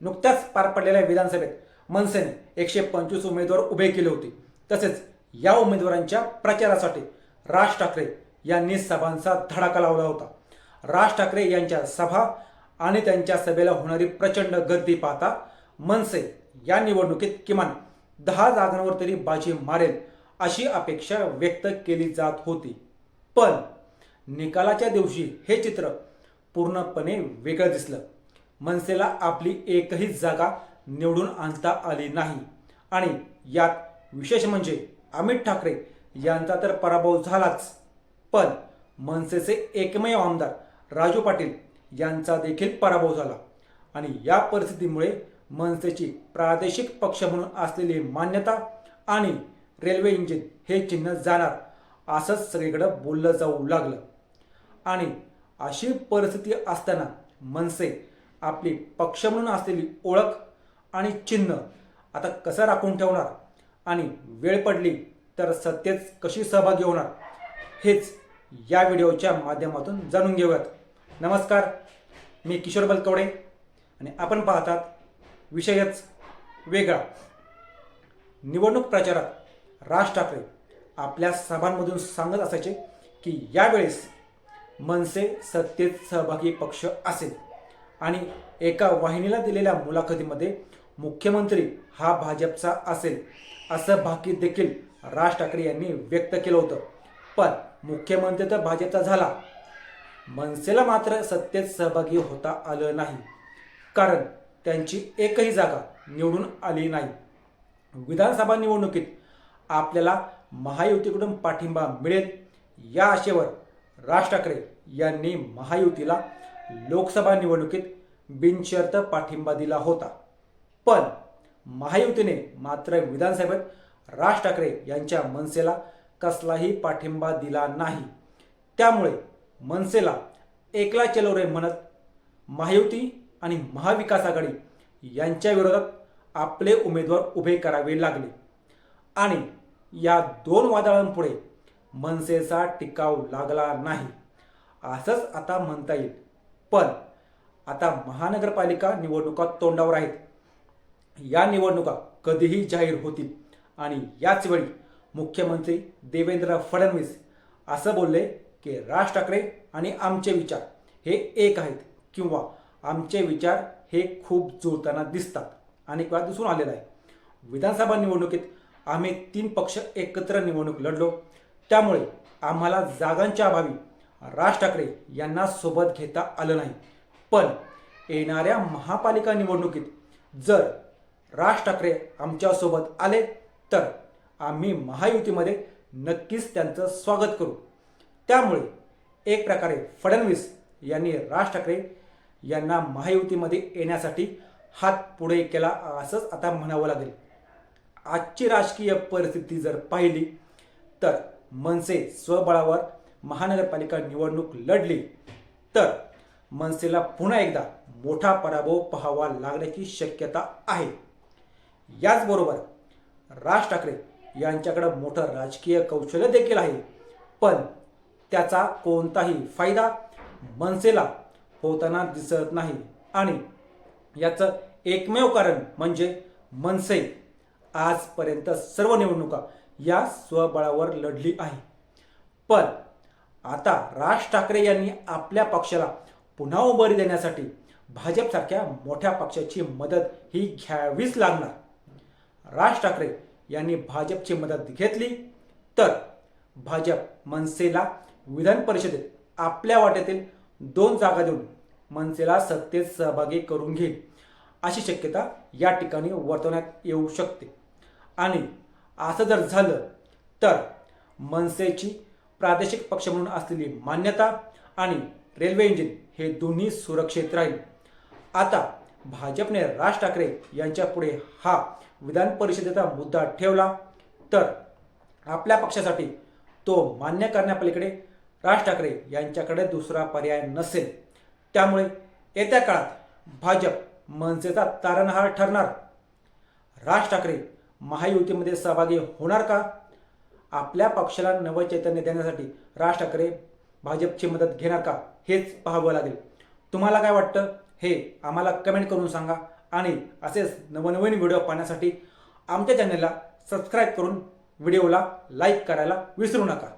नुकत्याच पार पडलेल्या विधानसभेत मनसेने एकशे पंचवीस उमेदवार उभे केले होते. तसेच या उमेदवारांच्या प्रचारासाठी राज ठाकरे यांनी सभांचा धडाका लावला होता. राज ठाकरे यांच्या सभा आणि त्यांच्या सभेला होणारी प्रचंड गर्दी पाहता मनसे या निवडणुकीत किमान दहा जागांवर तरी बाजी मारेल अशी अपेक्षा व्यक्त केली जात होती. पण निकालाच्या दिवशी हे चित्र पूर्णपणे वेगळं दिसलं. मनसेला आपली एकही जागा निवडून आणता आली नाही. आणि यात विशेष म्हणजे अमित ठाकरे यांचा तर पराभव झालाच. पण मनसेचे एकमेव आमदार राजू पाटील यांचा देखील पराभव झाला. आणि या परिस्थितीमुळे मनसेची प्रादेशिक पक्ष म्हणून असलेली मान्यता आणि रेल्वे इंजिन हे चिन्ह जाणार असंच सगळीकडं बोललं जाऊ लागलं. आणि अशी परिस्थिती असताना मनसे आपली पक्ष म्हणून असलेली ओळख आणि चिन्ह आता कसं राखून ठेवणार? आणि वेळ पडली तर सत्तेत कशी सहभागी होणार? हेच या व्हिडिओच्या माध्यमातून जाणून घेऊयात. नमस्कार मी किशोर बलकवडे आणि आपण पाहतात विषयच वेगळा. निवडणूक प्रचारात राज ठाकरे आपल्या सभांमधून सांगत असायचे की यावेळेस मनसे सत्तेत सहभागी पक्ष असेल. आणि एका वाहिनीला दिलेल्या मुलाखतीमध्ये मुख्यमंत्री हा भाजपचा असेल असं भाकीत देखील राज ठाकरे यांनी व्यक्त केलं होतं. पण मुख्यमंत्री तर भाजपचा झाला. मनसेला मात्र सत्तेत सहभागी होता आलं नाही. कारण त्यांची एकही जागा निवडून आली नाही. विधानसभा निवडणुकीत आपल्याला महायुतीकडून पाठिंबा मिळेल या आशेवर राज ठाकरे यांनी महायुतीला लोकसभा निवडणुकीत बिनशर्त पाठिंबा दिला होता. पण महायुतीने मात्र विधानसभेत राज ठाकरे यांच्या मनसेला कसलाही पाठिंबा दिला नाही. त्यामुळे मनसेला एकला चलो रे म्हणत महायुती आणि महाविकास आघाडी यांच्या विरोधात आपले उमेदवार उभे करावे लागले. आणि या दोन वादळांपुढे मनसेचा टिकाव लागला नाही. असंच आता म्हणता येईल. पण आता महानगरपालिका निवडणुका तोंडावर आहेत. या निवडणुका कधीही जाहीर होतील. आणि याच वेळी मुख्यमंत्री देवेंद्र फडणवीस असं बोलले की राज ठाकरे आणि आमचे विचार हे एक आहेत किंवा आमचे विचार हे खूप जुळताना दिसतात. अनेक वेळा दिसून आलेलं आहे. विधानसभा निवडणुकीत आम्ही तीन पक्ष एकत्र निवडणूक लढलो. त्यामुळे आम्हाला जागांच्या अभावी राज ठाकरे यांना सोबत घेता आलं नाही. पण येणाऱ्या महापालिका निवडणुकीत जर राज ठाकरे आमच्यासोबत आले तर आम्ही महायुतीमध्ये नक्कीच त्यांचं स्वागत करू. त्यामुळे एक प्रकारे फडणवीस यांनी राज ठाकरे यांना महायुतीमध्ये येण्यासाठी हात पुढे केला असंच आता म्हणावं लागेल. आजची राजकीय परिस्थिती जर पाहिली तर मनसे स्वबळावर महानगरपालिका निवडणूक लढली तर मनसेला पुन्हा एकदा मोठा पराभव पाहावा लागण्याची शक्यता आहे. याचबरोबर राज ठाकरे यांच्याकडे मोठं राजकीय कौशल्य देखील आहे पण त्याचा कोणताही फायदा मनसेला होताना दिसत नाही. आणि याचं एकमेव कारण म्हणजे मनसे आजपर्यंत सर्व निवडणुका या स्वबळावर लढली आहे. पण आता राज ठाकरे यांनी आपल्या पक्षाला पुन्हा उभारी देण्यासाठी भाजपसारख्या मोठ्या पक्षाची मदत ही घ्यावीच लागणार. राज ठाकरे यांनी भाजपची मदत घेतली तर भाजप मनसेला विधान परिषदेत आपल्या वाट्यातील दोन जागा देऊन मनसेला सत्तेत सहभागी करून घेईल अशी शक्यता या ठिकाणी वर्तवण्यात येऊ शकते. आणि असं जर झालं तर मनसेची प्रादेशिक पक्ष म्हणून असलेली मान्यता आणि रेल्वे इंजिन हे दोन्ही सुरक्षित राहील. आता भाजपने राज ठाकरे यांच्या पुढे हा विधान परिषदेचा मुद्दा ठेवला तर आपल्या पक्षासाठी तो मान्य करण्यापलीकडे राज ठाकरे यांच्याकडे दुसरा पर्याय नसेल. त्यामुळे येत्या काळात भाजप मनसेचा तारणहार ठरणार. राज ठाकरे महायुतीमध्ये सहभागी होणार का? आपल्या पक्षाला नवचैतन्य देण्यासाठी राज ठाकरे भाजपची मदत घेणार का हेच पाहावं लागेल. तुम्हाला काय वाटतं? हे आम्हाला कमेंट करून सांगा आणि असेच नवनवीन व्हिडिओ पाहण्यासाठी आमच्या चॅनलला सबस्क्राईब करून व्हिडिओला लाईक करायला विसरू नका.